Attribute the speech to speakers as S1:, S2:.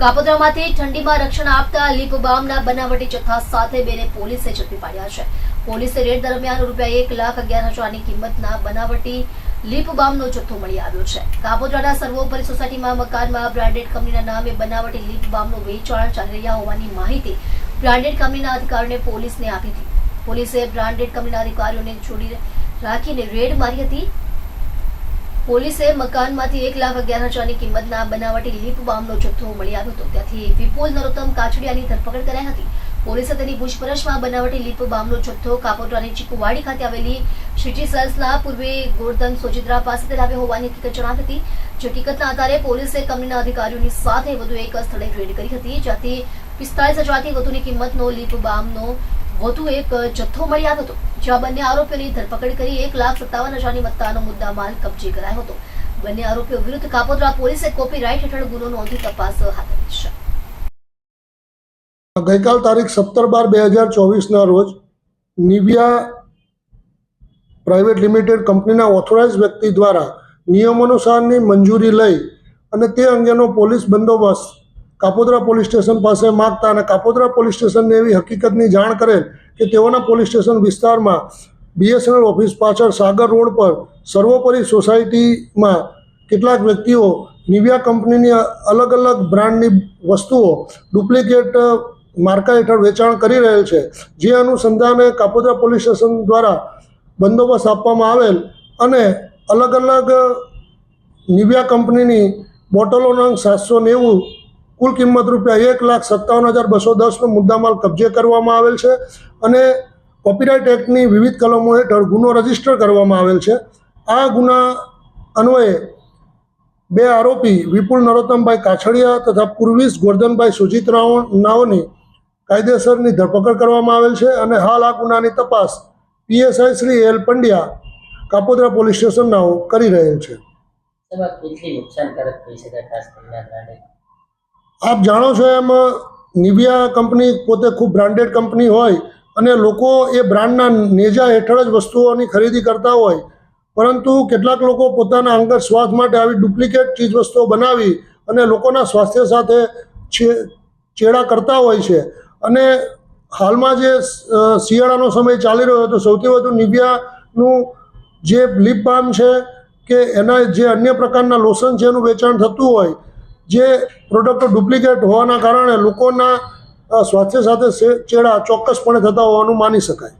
S1: કાપોદ્રામાંથી ઠંડીમાં રક્ષણ આપતા લીપ બામના બનાવટી જથ્થા સાથે બેને પોલીસે ઝડપી પાડ્યા છે. પોલીસે રેડ દરમિયાન રૂપિયા એક લાખ અગિયાર હજારની કિંમતના બનાવટી લીપ બામનો જથ્થો મળી આવ્યો છે. કાપોદ્રાના સર્વોપરી સોસાયટીમાં મકાનમાં બ્રાન્ડેડ કંપનીના નામે બનાવટી લીપ બામનું વેચાણ ચાલી રહ્યા હોવાની માહિતી બ્રાન્ડેડ કંપનીના અધિકારીઓને પોલીસને આપી હતી. પોલીસે બ્રાન્ડેડ કંપનીના અધિકારીઓને જોડી રાખીને રેડ મારી હતી. પોલીસે મકાનમાંથી એક લાખ અગિયાર હજારની કિંમતના બનાવટી લીપ બામનો જથ્થો મળી આવ્યો હતો. ત્યાંથી વિપુલ નરોત્તમ કાછડિયાની ધરપકડ કરાઈ હતી. પોલીસે તેની પૂછપરછમાં બનાવટી લીપ બામનો જથ્થો કાપોદ્રાની ચીકુવાડી ખાતે આવેલી સિટી સેલ્સના પૂર્વે ગોરધન સોજિત્રા પાસે લાવ્યો હોવાની હકીકત જણાવી હતી. જે હકીકતના આધારે પોલીસે કંપનીના અધિકારીઓની સાથે વધુ એક સ્થળે રેડ કરી હતી, જ્યાંથી પિસ્તાળીસ હજારથી વધુની કિંમતનો લીપ બામનો વધુ એક જથ્થો મળી આવ્યો હતો. જ્યાં બંને આરોપીઓની ધરપકડ કરી એક લાખ સત્તાવન હજારની મત્તાનો મુદ્દા માલ કબજે કરાયો હતો. બંને આરોપીઓ વિરુદ્ધ કાપોદ્રા પોલીસે કોપીરાઇટ હેઠળ ગુનો નોંધી તપાસ હાથ ધરી છે.
S2: ગઈકાલ તારીખ સત્તર બાર બે હજાર ચોવીસના રોજ નિવિયા પ્રાઇવેટ લિમિટેડ કંપનીના ઓથોરાઇઝ વ્યક્તિ દ્વારા નિયમાનુસારની મંજૂરી લઈ અને તે અંગેનો પોલીસ બંદોબસ્ત કાપોદ્રા પોલીસ સ્ટેશન પાસે માગતા અને કાપોદ્રા પોલીસ સ્ટેશનને એવી હકીકતની જાણ કરેલ કે તેઓના પોલીસ સ્ટેશન વિસ્તારમાં બીએસએનએલ ઓફિસ પાછળ સાગર રોડ પર સર્વોપરી સોસાયટીમાં કેટલાક વ્યક્તિઓ નિવિયા કંપનીની અલગ અલગ બ્રાન્ડની વસ્તુઓ ડુપ્લિકેટ માર્કા હેઠળ વેચાણ કરી રહેલ છે. જે અનુસંધાને કાપોદ્રા પોલીસ સ્ટેશન દ્વારા બંદોબસ્ત આપવામાં આવેલ અને અલગ અલગ નિવિયા કંપનીની બોટલોનો અંક સાતસો નેવું કુલ કિંમત રૂપિયા એક લાખ સત્તાવન હજાર બસો દસનો મુદ્દામાલ કબજે કરવામાં આવેલ છે અને કોપીરાઇટ એક્ટની વિવિધ કલમો હેઠળ ગુનો રજિસ્ટર કરવામાં આવેલ છે. આ ગુના અન્વયે બે આરોપી વિપુલ નરોત્તમભાઈ કાછડિયા તથા પૂર્વીશ ગોરધનભાઈ સુજીત નાઓની કાયદેસરની ધરપકડ કરવામાં આવેલ છે અને હાલ આ ગુનાની તપાસ PSI Shri L Pandya Kapodra police station નાઓ કરી રહેલ છે.
S3: નુકસાનકારક થઈ શકે? ખાસ કરીને
S2: આપ જાણો છો એમ, નિવિયા કંપની પોતે ખૂબ બ્રાન્ડેડ કંપની હોય અને લોકો એ બ્રાન્ડના નેજા હેઠળ જ વસ્તુઓની ખરીદી કરતા હોય, પરંતુ કેટલાક લોકો પોતાના અંગત સ્વાર્થ માટે આવી ડુપ્લિકેટ ચીજ વસ્તુઓ બનાવી અને લોકોના સ્વાસ્થ્ય સાથે ચેડા કરતા હોય છે. અને હાલમાં જે શિયાળાનો સમય ચાલી રહ્યો હતો, સૌથી વધુ નિવિયાનું જે લિપ બામ છે કે એના જે અન્ય પ્રકારના લોશન છે એનું વેચાણ થતું હોય જે પ્રોડક્ટ ડુપ્લિકેટ હોવાના કારણે લોકોના સ્વાસ્થ્ય સાથે ચેડા ચોક્કસપણે થતા હોવાનું માની શકાય.